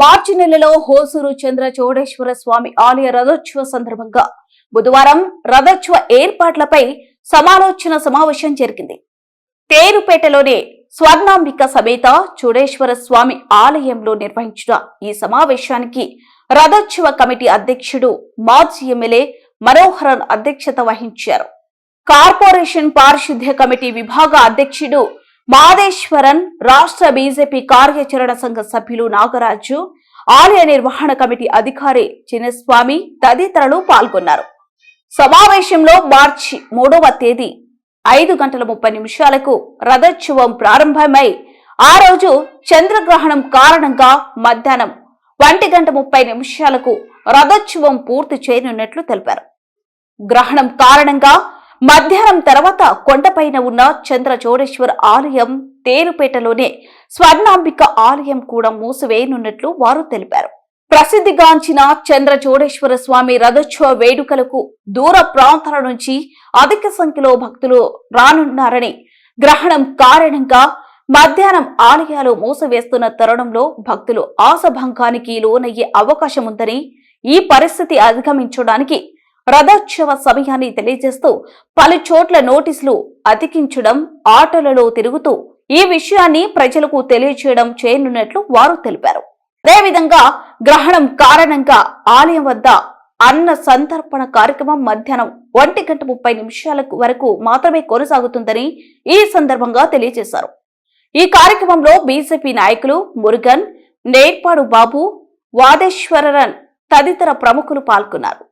మార్చి నెలలో హోసూరు చంద్ర చౌడేశ్వర స్వామి ఆలయ రథోత్సవ సందర్భంగా బుధవారం రథోత్సవ ఏర్పాట్లపై సమాలోచన సమావేశం జరిగింది. తేరుపేటలోని స్వర్ణాంబిక సమేత చూడేశ్వర స్వామి ఆలయంలో నిర్వహించిన ఈ సమావేశానికి రథోత్సవ కమిటీ అధ్యక్షుడు మాజీ ఎమ్మెల్యే మనోహరన్ అధ్యక్షత వహించారు. కార్పొరేషన్ పారిశుద్ధ్య కమిటీ విభాగ అధ్యక్షుడు మాదేశ్వరన్ రాష్ట్ర బీజేపీ కార్యాచరణ సంఘ సభ్యులు నాగరాజు ఆలయ నిర్వహణ కమిటీ అధికారి చిన్నస్వామి తదితరులు పాల్గొన్నారు. సమావేశంలో మార్చి మూడవ తేదీ ఐదు గంటల ముప్పై నిమిషాలకు రథోత్సవం ప్రారంభమై ఆ రోజు చంద్రగ్రహణం కారణంగా మధ్యాహ్నం ఒంటి గంట ముప్పై నిమిషాలకు రథోత్సవం పూర్తి చేయనున్నట్లు తెలిపారు. గ్రహణం కారణంగా మధ్యాహ్నం తర్వాత కొండపైన ఉన్న చంద్ర చోడేశ్వర ఆలయం తేరుపేటలోనే స్వర్ణాంబిక ఆలయం కూడా మూసివేయనున్నట్లు వారు తెలిపారు. ప్రసిద్ధిగాంచిన చంద్రచోడేశ్వర స్వామి రథోత్సవ వేడుకలకు దూర ప్రాంతాల నుంచి అధిక సంఖ్యలో భక్తులు రానున్నారని గ్రహణం కారణంగా మధ్యాహ్నం ఆలయాలు మూసివేస్తున్న తరుణంలో భక్తులు ఆశభంగానికి లోనయ్యే అవకాశం ఉందని ఈ పరిస్థితి అధిగమించడానికి రథోత్సవ సమయాన్ని తెలియజేస్తూ పలు చోట్ల నోటీసులు అతికించడం ఆటోలలో తిరుగుతూ ఈ విషయాన్ని ప్రజలకు తెలియజేయడం చేయనున్నట్లు వారు తెలిపారు. అదేవిధంగా గ్రహణం కారణంగా ఆలయం వద్ద అన్న సంతర్పణ కార్యక్రమం మధ్యాహ్నం ఒంటి గంట ముప్పై నిమిషాల వరకు మాత్రమే కొనసాగుతుందని ఈ సందర్భంగా తెలియజేశారు. ఈ కార్యక్రమంలో బీజేపీ నాయకులు మురుగన్ నేర్పాడు బాబు వాదేశ్వరరన్ తదితర ప్రముఖులు పాల్గొన్నారు.